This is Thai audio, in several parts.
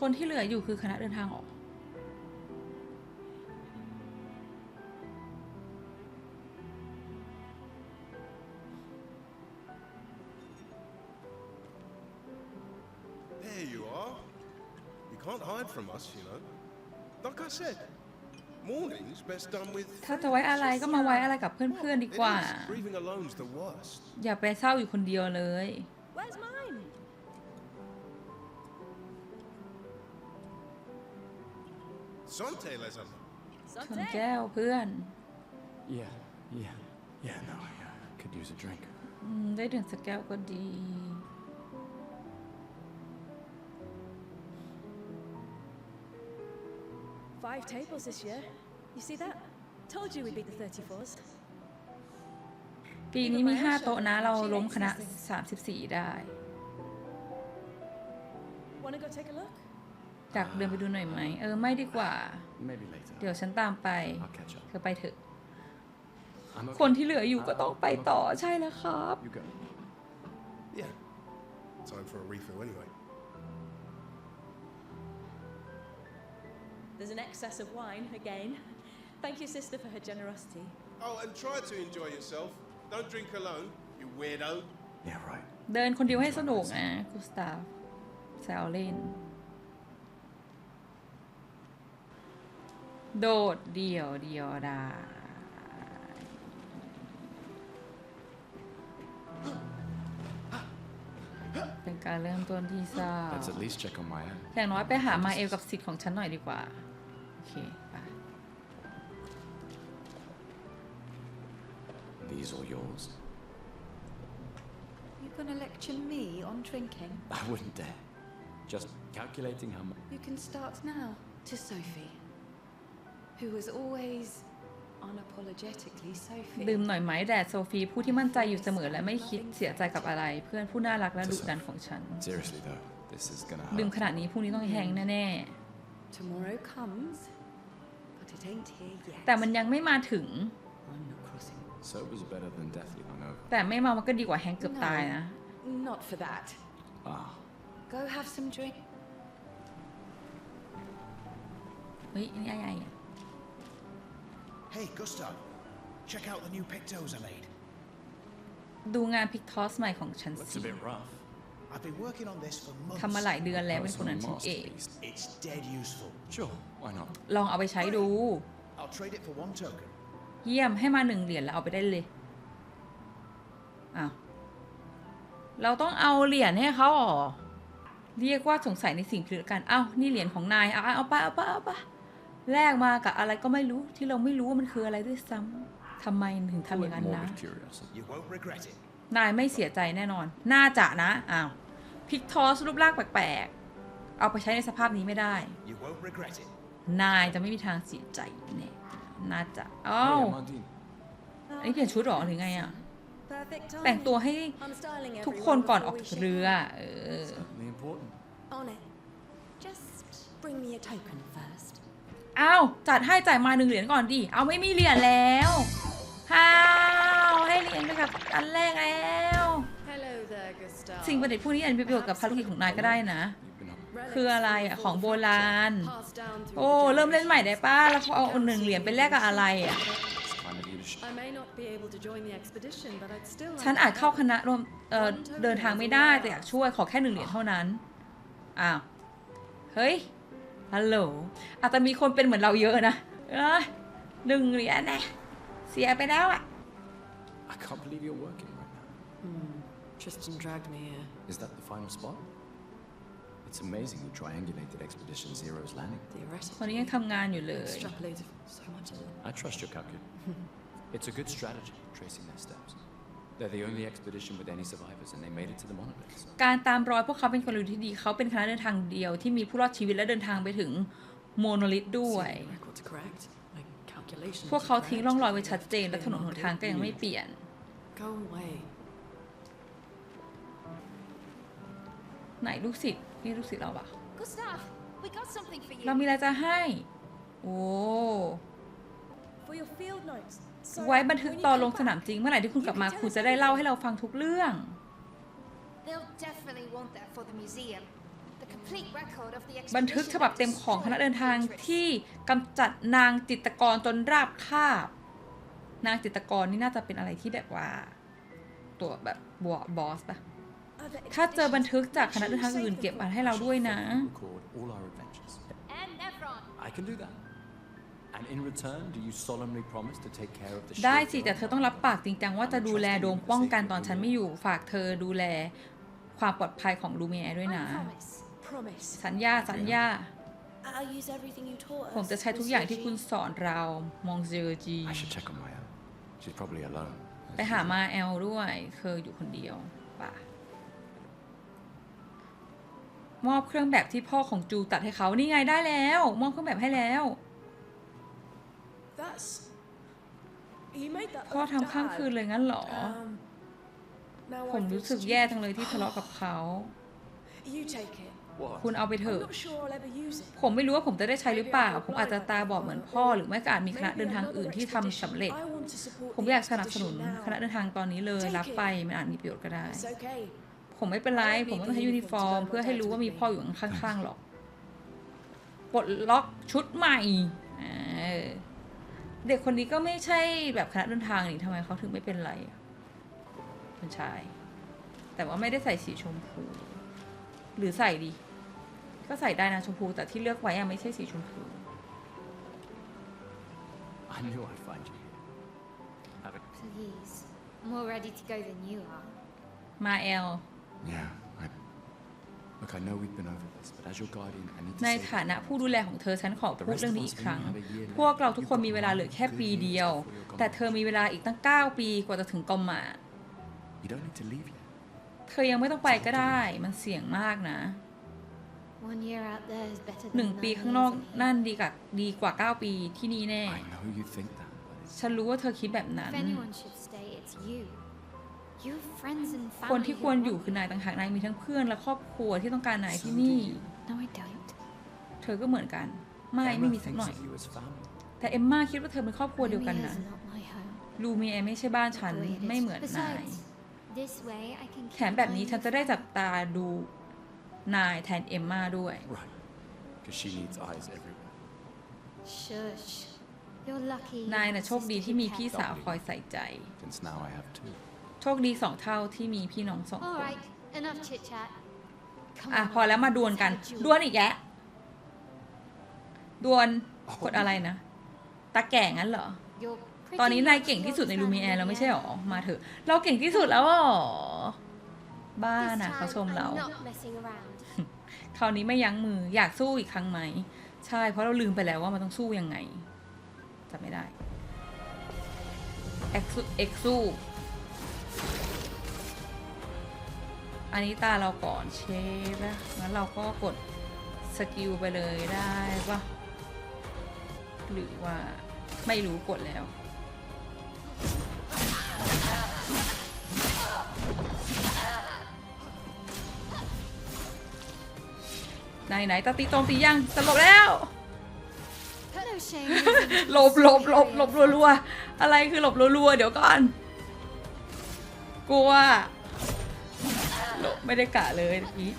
คนที่เหลืออยู่คือคณะเดินทางออก There you are. You can't hide from us, you know. Like I said, morning's best done with. ถ้าจะไว้อะไรก็มาไว้อะไรกับเพื่อนๆดีกว่า It is. Grieving alone's the worst. อย่าไปเศร้าอยู่คนเดียวเลย Sante, les amis. ชน Santé. แก้วเพื่อน Yeah, yeah, yeah, no, I uh, could use a drink. อืมได้ดื่มสักแก้วก็ดี Five tables this year. You see that? Told you we'd beat the 34s. ปีนี้มี 5 โต๊ะนะ เราล้มคณะ 34 ได้ Wanna go take a look? อยากเดินไปดูหน่อยไหม เออ ไม่ดีกว่า Maybe later. เดี๋ยวฉันตามไป I'll catch up. เธอไปเถอะ I'm okay. คนที่เหลืออยู่ก็ต้องไปต่อใช่แล้วครับ You go. Yeah. Time for a refill anyway. There's an excess of wine again. Thank you, sister, for her generosity. Oh, and try to enjoy yourself. Don't drink alone, you weirdo. Yeah, right. เดินคนเดียวให้สนุกนะกุสตาฟแซวเล่น โดดเดี่ยวเดียวดายเป็นการเริ่มต้นที่เศร้า Let's at least check on my own. อย่างน้อยไปหามาเอลกับสิทธิ์ของฉันหน่อยดีกว่า โอเคไป These are yours. You gonna lecture me on drinking? I wouldn't dare. Just calculating how much. You can start now. To Sophie, who was always unapologetically Sophie. ดื่มหน่อยไหมแดดโซฟีผู้ที่มั่นใจอยู่เสมอและไม่คิดเสียใจกับอะไร เพื่อนผู้น่ารักและดุดันของฉัน Seriously though, this is gonna ดื่ม hurt. ขนาดนี้พรุ่งนี้ต้องแหงแน่ Tomorrow comes, but it ain't here yet. ๆ แต่มันยังไม่มาถึง I'm not crossing. Sober's better than deathly hungover. แต่ไม่เมามันก็ดีกว่าแฮงเกือบตายนะ Not for that. Ah, Go have some drink. เฮ้ยอันนี่อะไรอะ Hey, Gustav, check out the new pictos I made. ดูงานพิกทอสใหม่ของฉัน looks สิ a bit rough. I've been working on this for ทำมา months. หลายเดือนแล้วเป็น That's คนนั้น a ฉันเอง masterpiece. It's dead useful. Sure, why not? ลองเอาไปใช้ดู I'll trade it for one token. เยี่ยมให้มาหนึ่งเหรียญแล้วเอาไปได้เลยอ้าวเราต้องเอาเหรียญให้เขาเหรอเรียกว่าสงสัยในสิ่งผิดกันอ้าวนี่เหรียญของนายเอาเอาไปเอาไปเอาไป แลกมากับอะไรก็ไม่รู้ที่เราไม่รู้ว่ามันคืออะไรด้วยซ้ำทำไมถึงทำอย่างนั้นนะ Morbid curiosity. You won't regret it. นายไม่เสียใจแน่นอน น่าจะนะอ้าวพิกทอสรูปร่างแปลกๆ เอาไปใช้ในสภาพนี้ไม่ได้ You won't regret it. นายจะไม่มีทางเสียใจแน่น่าจะอ้าว Hey, Amandine. อันนี้เปลี่ยนชุดเหรอหรือไงอะ Perfect time. แต่งตัวให้ I'm styling ทุก everyone คนก่อน before ออก we จาก ship เรือ out. เออ Certainly important. On it. Just bring me a token first. อ้าวจัดให้จ่ายมาหนึ่งเหรียญก่อนดิ เอาไม่มีเหรียญแล้วฮ้าวให้เหรียญไปกับอันแรกแล้ว Hello there, Gustav. สิ่งประดิษฐ์พวกนี้อาจจะมีประโยชน์กับภารกิจของนายก็ได้นะ You've been up. คืออะไรอะของโบราณ Passed down through โอ้ the เริ่มเล่นใหม่ได้ generations. ป้าแล้วเขาเอาหนึ่งเหรียญไปแลกกับอะไรอะ It's kind of you to sh- I may not be able to join the expedition, but I'd still ฉัน like อาจ to เข้า help. คณะรวมเอ่อเดินทางไม่ได้แต่อยากช่วยขอแค่หนึ่งเหรียญเท่านั้น อ้าว เฮ้ย ฮัลโหลอาจจะมีคนเป็นเหมือนเราเยอะนะเอ้ยหนึ่งเหรียญนะเสียไปแล้วอะ I can't believe you're working right now. Tristan dragged me here. Is that the final spot? It's amazing you triangulated Expedition Zero's landing. คน Theoretically, นี้ยังทำงานอยู่เลย extrapolated so much of it. I trust your calculation. it's a good strategy, tracing their steps. การตามรอยพวกเขาเป็นกลยุทธ์ที่ดี เขาเป็นคณะเดินทางเดียวที่มีผู้รอดชีวิตและเดินทางไปถึงโมโนลิทด้วย Assuming the records are correct, my calculations พวกเขา are ทิ้ง correct, ร่องรอยไว้ we ชัด have เจน และถนนหนทางก็ยังไม่เปลี่ยน Go away. ไหนลูกศิษย์นี่ลูกศิษย์เราปะ Gustav, we got something for เรา you. มีอะไรจะให้ โอ้ For your field notes. ไว้ So, บันทึก when you ตอน come ลงสนาม back, จริง เมื่อไหร่ที่คุณกลับมาคุณจะได้เล่าให้เราฟังทุกเรื่อง They'll definitely want that for the museum. The complete record of the บันทึก expedition ฉบับ that เต็มของคณะเดินทาง destroyed Beatrice. ที่กำจัดนางจิตรกรจนราบคาบ นางจิตรกรนี่น่าจะเป็นอะไรที่แบบว่า ตัวแบบบัวบอสปะ Other ถ้าเจอบันทึก expeditions จากคณะเดินทาง make sure อื่น you เก็บ save มา them ให้เราด้วยนะ Record all our adventures. And Nephron. I can do that. ได้ shield สิ girl? แต่เธอต้องรับปากจริงจังว่าจะดูแลโดมป้องกันตอนฉันไม่อยู่ฝากเธอดูแลความปลอดภัยของลูเมียด้วยนะ I promise. Promise. สัญญาสัญญา I'll use everything you taught us. ผมจะใช้ทุกอย่างที่คุณสอนเรา มองเจอจี I should check on Maya. She's probably alone. ไปหามาแอลด้วยเคยอยู่คนเดียวป่ะมอบเครื่องแบบที่พ่อของจูตัดให้เขานี่ไงได้แล้ว มอบเครื่องแบบให้แล้ว พ่อ of ทำข้าม Dad. คืนเลยงั้นเหรอ Um, now ผม I feel รู้สึก stupid. แย่จังเลยที่ทะเลาะกับเขา You take it. What? คุณเอาไปเถ I'm อะ not sure I'll ever use it. ผมไม่รู้ว่าผมจะได้ใช้หรือเปล่า ผมอาจจะตาบอดเหมือนพ่อ หรือไม่ก็อาจมีคณะ Maybe เดินทาง another อื่นที่ทำสำเร็จ expedition. I want to support ผม the อยากสนับสนุน expedition คณะ now. เดินทางตอนนี้เลย รับไปมันอาจมีประโยชน์ก็ได้ It's okay. ผมไม่เป็นไร ผมไม่ต้องใช้ยูนิฟอร์ม เพื่อให้รู้ว่ามีพ่ออยู่ข้างๆหรอก ปลดล็อกชุดใหม่เออ เด็กคนนี้ก็ไม่ใช่แบบคณะเดินทางนี่ทำไมเขาถึงไม่เป็นไรอะคุณชาย แต่ว่าไม่ได้ใส่สีชมพู หรือใส่ดี ก็ใส่ได้นะชมพู แต่ที่เลือกไว้อะไม่ใช่สีชมพู I knew I'd find you here. Have a... Please. More ready to go than you are. มาแอล Yeah, ใน say ฐานะผู้ดูแลของเธอฉันขอ The พูด rest เรื่อง of นี้ us อีกครั้ง only have a year left. พวกเราทุกคนมีเวลาเหลือแค่ Good ปีเดียว news before you're gone. แต่เธอมีเวลาอีกตั้ง 9 ปีกว่าจะถึงกอมมา You don't need to leave yet. เธอยังไม่ต้องไปก็ได้ มันเสี่ยงมากนะ One year out there is better หนึ่ง than ปี nine ข้างนอก years in here. นั่นดีกว่าดีกว่า 9 ปีที่นี่แน่ I know you think that, but it's... ฉันรู้ว่าเธอคิดแบบนั้น คน family ที่ who ควรอยู่ want คือนายต่างหากนายมีทั้งเพื่อนและครอบครัวที่ต้องการนาย So ที่ do นี่ you. No, I don't. เธอก็เหมือนกัน ไม่ Emma ไม่มีสัก thinks หน่อย of you as family. แต่เอมมาคิดว่าเธอเป็นครอบครัวเดียวกัน Home นะ here is not my home. ลูเมียไม่ใช่บ้านฉัน The way it is. ไม่เหมือนนาย Besides, this way I can แถ keep มแบบนี้ playing ฉันจะได้จับตาดูนายแทนเอมมาด้วย Right. Because she needs eyes everywhere. Shush. You're lucky. นาย your น่ะโชคดี sister ที่มี kept พี่สาวคอยใส่ใจ Since now I have two. โชคดีสองเท่าที่มีพี่น้องสอง All คน right, enough chit chat. Come อะ on, พอแล้วมาดวลกัน let's have a ดวลอีกแยะดวลกดอะไรนะ ตาแก่งั้นเหรอ You're pretty ตอนนี้นาย much เก่งที่สุดใน your ลูมีแอร์ family, แล้วไม่ใช่หรอ yeah? มาเถอะ เราเก่งที่สุดแล้วเหรอบ้า This นะเขา time, ชมเรา I'm not messing around. คราวนี้ไม่ยั้งมืออยากสู้อีกครั้งไหม ใช่ เพราะเราลืมไปแล้วว่ามันต้องสู้ยังไงจำไม่ได้เอ็กซ์เอ็กซ์สู้ อันนี้ตาเราก่อนเชฟนะงั้นเราก็กดสกิลไปเลยได้ปะหรือว่าไม่รู้กดแล้วไหนไหนตาตีโจมตียังจะหลบแล้ว Put no shame in using หลบหลบหลบหลบรัวๆอะไรคือหลบรัวๆเดี๋ยวก่อน กลัวหลบ ไม่ได้กะเลยเมื่อกี้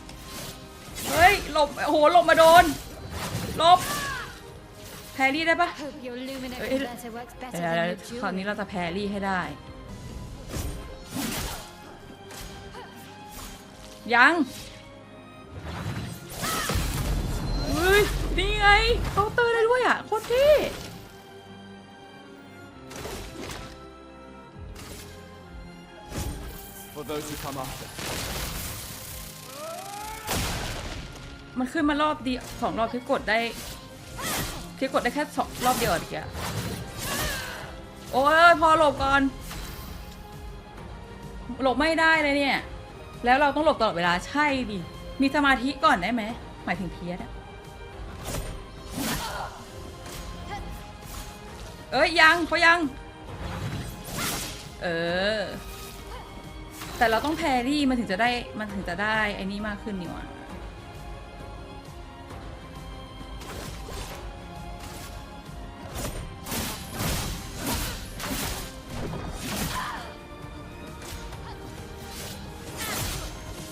เฮ้ยหลบโอ้โหหลบมาโดนหลบแพรรี่ได้ปะ Hope your luminary Eh, converter works better เดี๋ยว than เดี๋ยว your คราวนี้ jewelry. เราจะแพรรี่ให้ได้ ยังเฮ้ยนี่ไงเคาน์เตอร์ได้ด้วยอะโคตรเท่ มันขึ้นมารอบเดียวสองรอบที่กดได้ที่กดได้แค่สองรอบเดียวอะเดียโอ้ยพอหลบก่อน หลบไม่ได้เลยเนี่ย แล้วเราต้องหลบตลอดเวลาใช่ดิ มีสมาธิก่อนได้ไหม หมายถึงเพียสอะเอ้ยยังเขายัง เออ แต่เราต้องแพรรี่มันถึงจะได้มันถึงจะได้ไอ้นี่มากขึ้นนี่หว่า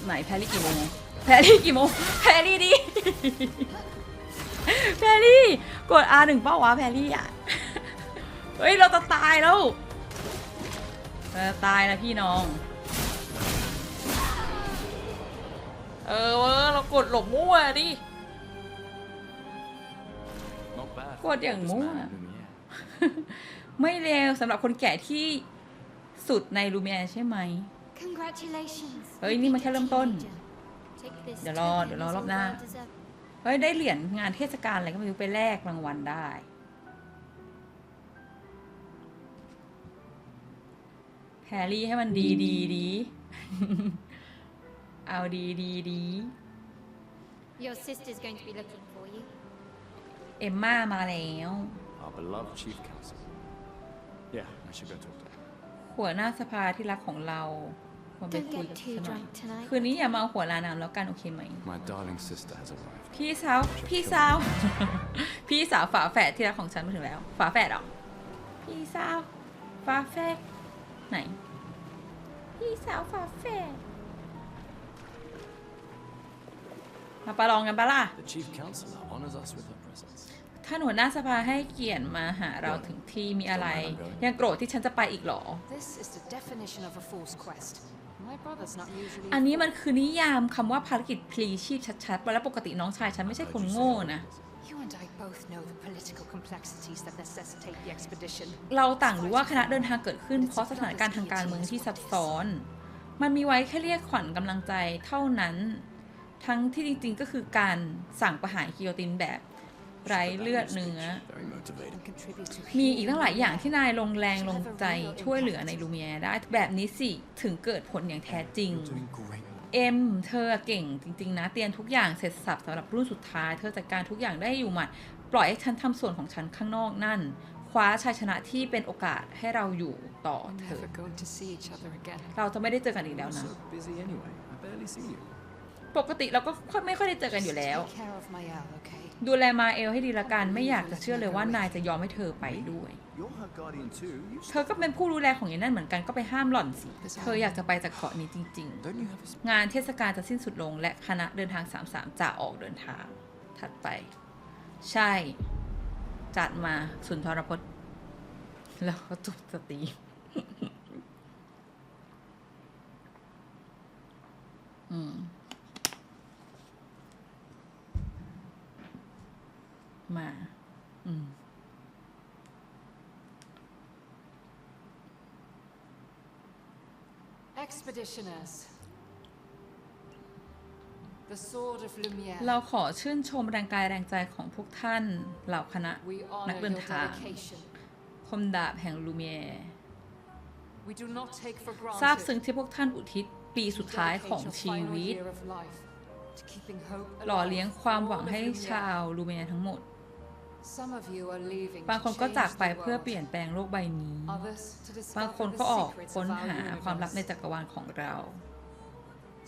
ไหนแพรี่กี่โมงแพรี่กี่โมงแพรี่ดิแพรี่กด R หนึ่งเป้าวะแพรี่อะเฮ้ยเราจะตายแล้วเราจะตายแล้วพี่น้อง เออเว้ยเรากดหลบมั่วดิ Not bad. What for the young oldest more? man in Lumiere. ไม่เลวสำหรับคนแก่ที่สุดในลูเมียใช่ไหม เฮ้ย นี่มันแค่เริ่มต้น Take this เดี๋ยวรอ token เดี๋ยวรอ as รอบ a หน้า well-deserved เฮ้ย ได้เหรียญงานเทศกาลอะไรก็ไม่รู้ไปแลกรางวัลได้ แพรรี่ให้มันดีดีดี เอาดีดีดี Your sister's going to be looking for you. เอมม่ามาแล้ว Our beloved chief counsel. Yeah, I should go talk to her. หัวหน้าสภาที่รักของเรา มาไป Don't คุย get กับ too ฉันหน่อย drunk tonight. คืนนี้อย่ามาเอาหัวลานามแล้วกันโอเคไหม My darling sister has arrived. พี่สาว พี่สาว พี่สาวฝาแฝดที่รักของฉันมาถึงแล้ว ฝาแฝดเหรอ พี่สาวฝาแฝดไหน พี่สาวฝาแฝดมาประลองกันปะล่ะ The chief counselor honors us with her presence. ท่านหัวหน้าสภาให้เกียรติมาหาเราถึงที่มีอะไร ยังโกรธที่ฉันจะไปอีกเหรอ This is the definition of a false quest. My brother's not usually. อันนี้มันคือนิยามคำว่าภารกิจพลีชีพชัดๆแล้วปกติน้องชายฉันไม่ใช่คนโง่นะ You and I both know the political complexities that necessitate the expedition. เราต่างรู้ว่าคณะเดินทางเกิดขึ้นเพราะสถานการณ์ทางการเมืองที่ซับซ้อน มันมีไว้แค่เรียกขวัญกำลังใจเท่านั้น ทั้งที่จริงๆก็คือการสั่งประหารกิโยตินแบบ ไร้เลือดเนื้อ Very motivating. And contribute to มีอีกตั้งหลายอย่างที่นายลงแรงลงใจช่วยเหลือในลูเมียได้ แบบนี้สิ ถึงเกิดผลอย่างแท้จริง You're doing great. เอ็ม เธอเก่งจริง ๆ นะ เตรียมทุกอย่างเสร็จสับสำหรับรุ่นสุดท้าย เธอจัดการทุกอย่างได้อยู่หมัด ปล่อยให้ฉันทำส่วนของฉันข้างนอกนั่น คว้าชัยชนะที่เป็นโอกาสให้เราอยู่ต่อ We're เธอ never going to see each other again. เราจะไม่ได้เจอกันอีกแล้ว I'm นะ ปกติเราก็ไม่ค่อยได้เจอกันอยู่แล้ว ดูแลมาเอลให้ดีละกัน ไม่อยากจะเชื่อเลยว่านายจะยอมให้เธอไปด้วย เธอก็เป็นผู้ดูแลของยายนั่นเหมือนกันก็ไปห้ามหล่อนสิ เธออยากจะไปจากเกาะนี้จริง ๆ งานเทศกาลจะสิ้นสุดลงและคณะเดินทาง 33 จะออกเดินทาง ถัดไป ใช่ จัดมาสุนทรพจน์ แล้วก็จบสตรีมอืม มา อืม Expeditioners. The sword of Lumiere. เราขอชื่นชมแรงกายแรงใจของพวกท่านเหล่าคณะ We นัก honor เดิน your ทาง dedication. คมดาบแห่งลูเมียร์ We do not take for ทราบ granted ซึ้งที่พววกท่านอุทิศปีสุดท้ายของ dedicate your ชี final วิต year of life to keeping hope หล่อ alive เลี้ยง for ความ all หวัง of ให้ Lumiere. ชาวลูเมียทั้งหมด บางคน to ก็ change จากไป the เพื่อ world. เปลี่ยนแปลงโลกใบนี้ Others to บาง discover คน the ก็ออก secrets ค้น of our หาความลับใน universe. จักรวาลของเรา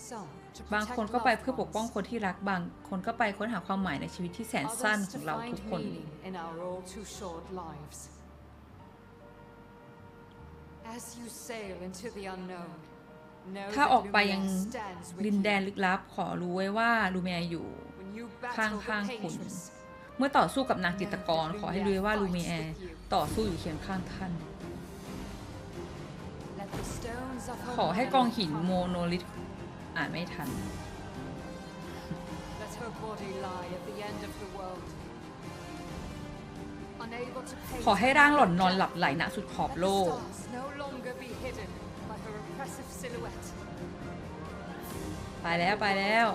Some to บาง protect คนก็ไป loved เพื่อปกป้อง ones. คนที่รัก บางคนก็ไปค้นหาความหมายในชีวิตที่แสนสั้น Others ข to องเรา find ทุกคน meaning in our all too short lives. As you sail into the unknown, know ถ้า that ออกไปยัง Lumiere stands with ดินแดน you. ลึกลับขอรู้ไว้ว่าลูเมียอยู่ When you ข้าง battle ข้าง the คุณ Paintress, เมื่อต่อสู้กับนางจิตรกร ขอให้รู้ไว้ว่าลูเมียต่อสู้อยู่เคียงข้างท่าน let the stones of her ขอให้ mind กองหิน come. โมโนลิทอ่านไม่ทัน Let her body lie at the end of the world. Unable to paint ขอให้ร่างหล่อนนอนหลับไหลณสุดขอบ Let โล the ก stars no longer be hidden by her oppressive silhouette. ไปแล้วไปแล้ว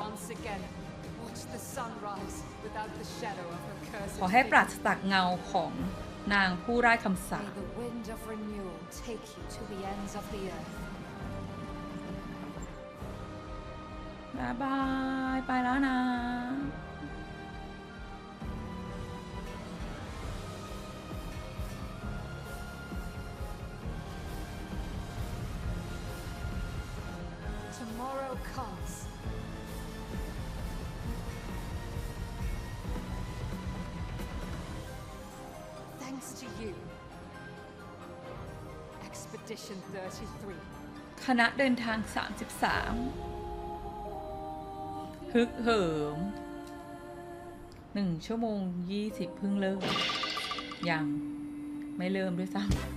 ขอให้ปราศ figure. จากเงาของนางผู้ไร้คำสา May ป the wind of renewal take you to the ends of the earth. บ๊ายบาย ไปแล้วนะ to you, Expedition 33. คณะเดินทาง 33 ฮึกเหิมหนึ่งชั่วโมงยี่สิบเพิ่งเริ่ม ยัง ไม่เริ่มด้วยซ้ำ